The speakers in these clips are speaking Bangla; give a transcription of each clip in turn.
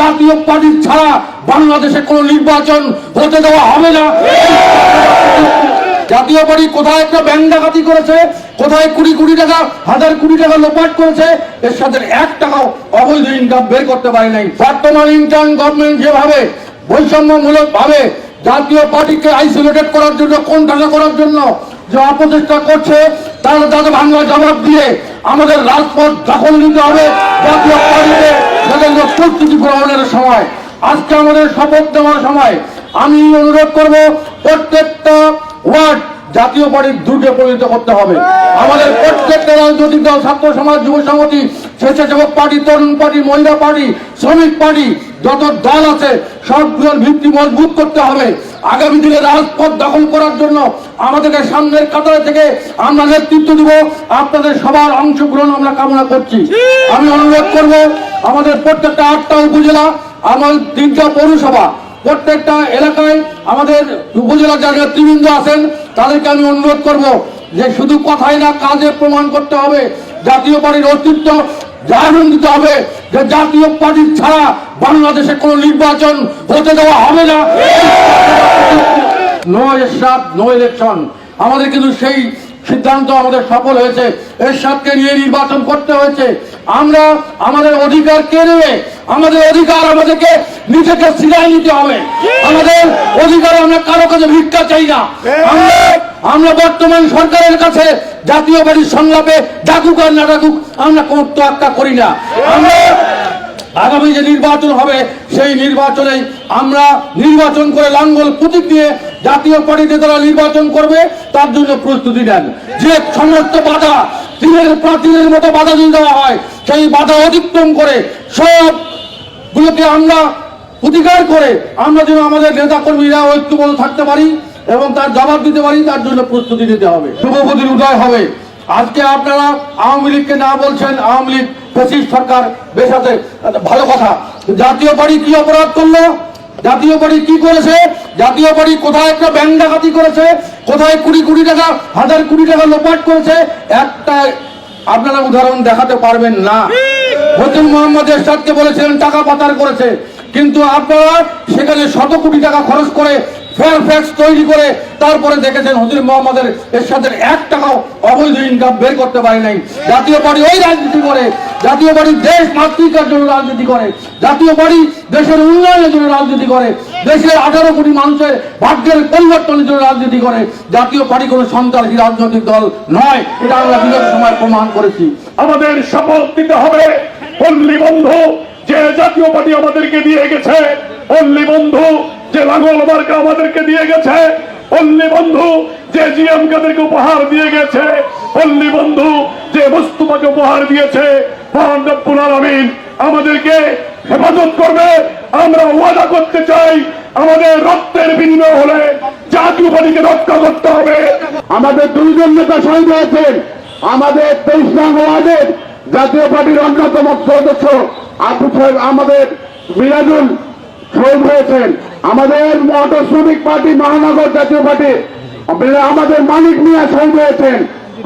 জাতীয় পার্টি ছাড়া বাংলাদেশে কোনো নির্বাচন হতে দেওয়া হবে না। জাতীয় পার্টি কোথায় একটা ব্যাংক ডাকাতি করেছে, কোথায় কুড়ি কোটি টাকা, হাজার কোটি টাকা লোপাট করেছে, এর সাথে এক টাকাও অবৈধ ইনকাম বের করতে পারে নাই। বর্তমান ইন্টার্ন গভর্নমেন্ট যেভাবে বৈষম্যমূলক ভাবে জাতীয় পার্টিকে আইসোলেটেড করার জন্য কোন টাকা করার জন্য যে অপচেষ্টা করছে তাহলে তাদের বাংলা জবাব দিয়ে আমাদের রাজপথ দখল নিতে হবে প্রস্তুতি গ্রহণের সময়। আজকে আমাদের শপথ দেওয়ার সময় আমি অনুরোধ করব, প্রত্যেকটা ওয়ার্ড জাতীয় পার্টির দুর্গে পরিণত করতে হবে। আমাদের প্রত্যেকটা রাজনৈতিক দল, ছাত্র সমাজ, যুব সংগঠি স্বেচ্ছাসেবক পার্টি, তরুণ পার্টি, মহিলা পার্টি, শ্রমিক পার্টি যত দল আছে, সবগুলোর ভিত্তি মজবুত করতে হবে। আগামী দিনে রাজপথ দখল করার জন্য আমাদেরকে সামনের কাতারে থেকে আমরা নেতৃত্ব দিব। আপনাদের সবার অংশগ্রহণ আমরা কামনা করছি। আমি অনুরোধ করব, আমাদের প্রত্যেকটা আটটা উপজেলা আমার তিনটা পৌরসভা, প্রত্যেকটা এলাকায় আমাদের উপজেলা যারা নেতৃবৃন্দ আছেন, তাদেরকে আমি অনুরোধ করব যে শুধু কথাই না, কাজে প্রমাণ করতে হবে। জাতীয় পার্টির অস্তিত্ব জাগরণ দিতে হবে। যে জাতীয় পার্টি ছাড়া বাংলাদেশে কোনো নির্বাচন হতে দেওয়া হবে না। No Ershad no election. আমাদের কিন্তু সেই সিদ্ধান্ত আমাদের সফল হয়েছে। এরশাদকে নিয়ে নির্বাচন করতে হয়েছে। আমরা আমাদের অধিকার কে নেবে? আমাদের অধিকার আমাদেরকে নিজেকে সিলাই নিতে হবে। আমাদের অধিকার আমরা কারও কাছে ভিক্ষা চাই না। আমরা বর্তমান সরকারের কাছে জাতীয় বাড়ির সংলাপে ডাকুক আর না ডাকুক আমরা কোনো তোয়াক্কা করি না। আমরা আগামী যে নির্বাচন হবে, সেই নির্বাচনে আমরা নির্বাচন করে লাঙ্গল প্রতীক দিয়ে জাতীয় পার্টিতে তারা নির্বাচন করবে, তার জন্য প্রস্তুতি নেন। যে সমস্ত বাধা, দিনের প্রাচীনের মতো বাধা দিয়ে দেওয়া হয়, সেই বাধা অতিক্রম করে সব গুলোকে আমরা প্রতিকার করে আমরা যেন আমাদের নেতা কর্মীরা ঐক্যবদ্ধ থাকতে পারি এবং তার জবাব দিতে পারি, তার জন্য প্রস্তুতি নিতে হবে। শুভবুদ্ধির উদয় হবে। আজকে আপনারা আওয়ামী লীগকে না বলছেন, আওয়ামী লীগ ফেসিস্ট সরকার আছে। ভালো কথা। জাতীয় পার্টি কি অপরাধ করল? জাতীয় পার্টি কি করেছে? জাতীয় পার্টি কোথায় একটা ব্যাংক ডাকাতি করেছে? কোথায় কুড়ি কোটি টাকা, হাজার কোটি টাকা লোপাট করেছে? একটা আপনারা উদাহরণ দেখাতে পারবেন না। হতিন মোহাম্মদ এরশাদকে বলেছিলেন, টাকা পাচার করেছে। কিন্তু আপনারা সেখানে শত কোটি টাকা খরচ করে ফেয়ার ফ্যাক্স তৈরি করে তারপরে দেখেছেন হতিন মোহাম্মদের এরশাদের এক টাকাও অবৈধ ইনকাম বের করতে পারে নাই। জাতীয় পার্টি ওই রাজনীতি করে। জাতীয় পার্টি দেশ মাতৃকার জন্য রাজনীতি করে, জাতীয় পার্টি দেশের উন্নয়নের জন্য রাজনীতি করে, দেশের আঠারো কোটি মানুষের ভাগ্যের পরিবর্তনের জন্য রাজনীতি করে, জাতীয় পার্টি কোনো সন্ত্রাসী রাজনৈতিক দল নয়, এটা আমরা বিগত সময় প্রমাণ করেছি। আমাদের শপথ নিতে হবে। পল্লী বন্ধু, যে জাতীয় পার্টি আমাদেরকে দিয়ে গেছে, পল্লী বন্ধু, যে লাঙ্গল মার্কা আমাদেরকে দিয়ে গেছে, পল্লী বন্ধু, যে জিএম কাদেরকে উপহার দিয়ে গেছে, পল্লী বন্ধু, যে মুস্তফাকে উপহার দিয়েছে মহান আমাদেরকে হেফাজত করবে। আমরা ওয়াদা করতে চাই, আমাদের রক্তের বিনিময় হলে জাতীয় পার্টিকে রক্ষা করতে হবে। আমাদের দুইজন নেতা শহীদ হয়েছেন। আমাদের তেইশ নং ওয়ার্ডের জাতীয় পার্টির অন্যতম সদস্য আবু সাহেব আমাদের মিরাজুল শহীদ হয়েছেন। আমাদের অটো শ্রমিক পার্টি, মহানগর জাতীয় পার্টি, আমাদের মানিক মিয়া শহীদ হয়েছেন।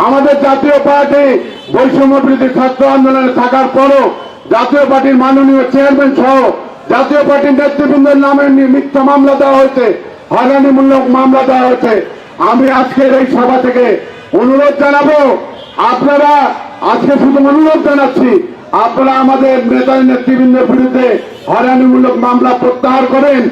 আমাদের জাতীয় পার্টি বৈষম্য বিরোধী ছাত্র আন্দোলনে থাকার পরও জাতীয় পার্টির মাননীয় চেয়ারম্যান সহ জাতীয় পার্টির নেতৃবৃন্দের নামে মিথ্যা মামলা দেওয়া হয়েছে, হয়রানিমূলক মামলা দেওয়া হয়েছে। আমি আজকের এই সভা থেকে অনুরোধ জানাব, আপনারা আজকে শুধু অনুরোধ জানাচ্ছি, আপনারা আমাদের নেতা নেতৃবৃন্দের বিরুদ্ধে হয়রানিমূলক মামলা প্রত্যাহার করেন।